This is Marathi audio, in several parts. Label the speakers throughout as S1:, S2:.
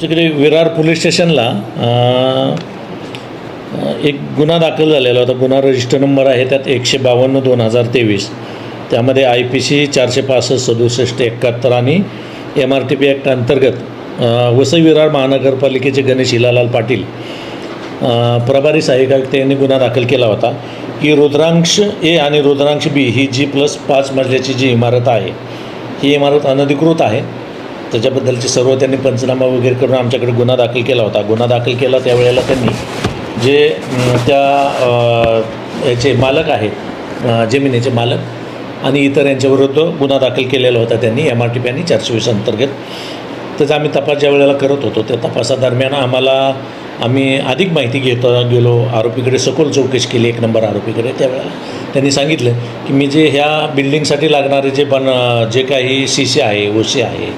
S1: तिकडे विरार पोलीस स्टेशनला एक गुन्हा दाखल झालेला होता. गुन्हा रजिस्टर नंबर आहे त्यात एकशे बावन्न दोन हजार तेवीस. त्यामध्ये आय पी सी चारशे पासष्ट सदुसष्ट एकाहत्तर आणि M R T P act अंतर्गत वसई विरार महानगरपालिकेचे गणेश हिलालाल पाटील प्रभारी सहाय्यक आयुक्त यांनी गुन्हा दाखल केला होता. की रुद्रांश ए आणि रुद्रांश बी ही जी प्लस पाच मजल्याची जी इमारत आहे ही इमारत अनधिकृत आहे. त्याच्याबद्दलचे सर्व त्यांनी पंचनामा वगैरे करून आमच्याकडे गुन्हा दाखल केला होता. गुन्हा दाखल केला त्यावेळेला त्यांनी जे त्या याचे मालक आहेत जमिनीचे मालक आणि इतर यांच्याविरुद्ध गुन्हा दाखल केलेला होता त्यांनी. एम आर टी पी आणि चारशे वीस अंतर्गत. त्याचा आम्ही तपास ज्या वेळेला करत होतो त्या तपासादरम्यान आम्हाला आम्ही अधिक माहिती घेत गेलो. आरोपीकडे सखोल चौकशी केली एक नंबर आरोपीकडे. त्यावेळेला त्यांनी सांगितलं की मी जे ह्या बिल्डिंगसाठी लागणारे जे बन जे काही सी सी आहे ओ सी आहे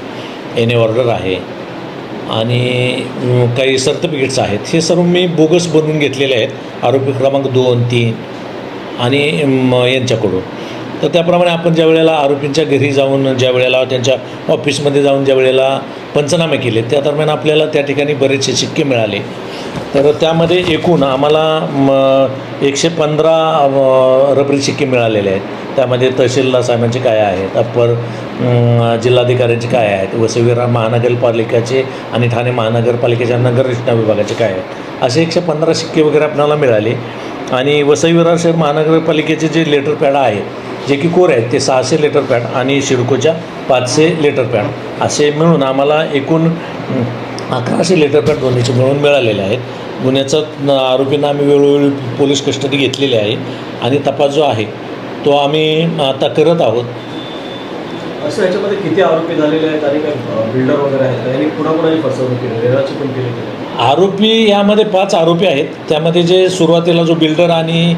S1: एन ए ऑर्डर आहे आणि काही सर्टिफिकेट्स आहेत हे सर्व मी बोगस बनवून घेतलेले आहेत. आरोपी क्रमांक दोन तीन आणि यांच्याकडून. तर त्याप्रमाणे आपण ज्या वेळेला आरोपींच्या घरी जाऊन ज्या वेळेला त्यांच्या ऑफिसमध्ये जाऊन ज्या वेळेला पंचनामे केले त्या दरम्यान आपल्याला त्या ठिकाणी बरेचसे शिक्के मिळाले. तर त्यामध्ये एकूण आम्हाला म, एकशे पंधरा रबरी शिक्के मिळालेले आहेत. त्यामध्ये तहसीलदार साहेबांचे काय आहेत अप्पर जिल्हाधिकाऱ्यांचे काय आहेत वसई महानगरपालिकेचे आणि ठाणे महानगरपालिकेच्या नगर रचना विभागाचे काय आहेत. असे एकशे पंधरा शिक्के वगैरे आपल्याला मिळाले. आणि वसई विरार शहर महानगरपालिकेचे जे लेटर पॅड आहेत जे की कोर आहेत ते सहाशे लेटर पॅड आणि शिडकोच्या पाचशे लेटर पॅड असे मिळून आम्हाला एकूण अकराशे लेटर पॅड दोन्हीचे मिळून मिळालेले आहेत. गुन्ह्याचा आरोपींना आम्ही वेळोवेळी पोलीस कस्टडी घेतलेली आहे आणि तपास जो आहे तो आम्ही आता करत आहोत.
S2: असं याच्यामध्ये किती आरोपी झालेले आहेत आणि काय बिल्डर वगैरे आहेत? यांनी पुन्हा पुन्हा फसवणूक केली? रेराची पण केली गेली
S1: आरोपी यामध्ये पाच आरोपी आहेत. त्यामध्ये जे सुरुवातीला जो बिल्डर आणि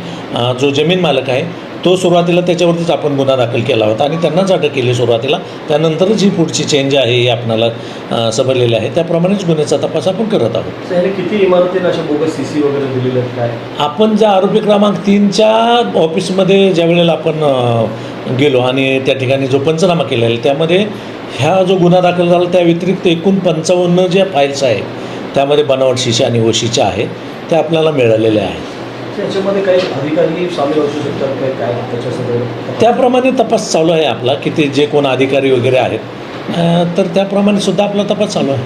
S1: जो जमीन मालक आहे तो सुरुवातीला त्याच्यावरतीच आपण गुन्हा दाखल केला होता आणि त्यांनाच अटक केली सुरुवातीला. त्यानंतरच ही पुढची चेंज आहे ही आपणाला समजलेली आहे त्याप्रमाणेच गुन्ह्याचा तपास आपण करत आहोत.
S2: किती इमारतींना अशा बोगस सी सी वगैरे दिलेले काय?
S1: आपण ज्या आरोपी क्रमांक तीनच्या ऑफिसमध्ये ज्या वेळेला आपण गेलो आणि त्या ठिकाणी जो पंचनामा केलेला त्यामध्ये ह्या जो गुन्हा दाखल झाला त्या व्यतिरिक्त एकूण पंचावन्न ज्या फाईल्स आहेत त्यामध्ये बनावट शिशा आणि ओशीच्या आहेत त्या आपल्याला मिळालेल्या आहेत.
S2: त्याच्यामध्ये काही अधिकारी सामील असू शकतात काही काय त्याच्यासोबत
S1: त्याप्रमाणे तपास चालू आहे आपला की ते जे कोण अधिकारी वगैरे आहेत. तर त्याप्रमाणे सुद्धा आपला तपास चालू आहे.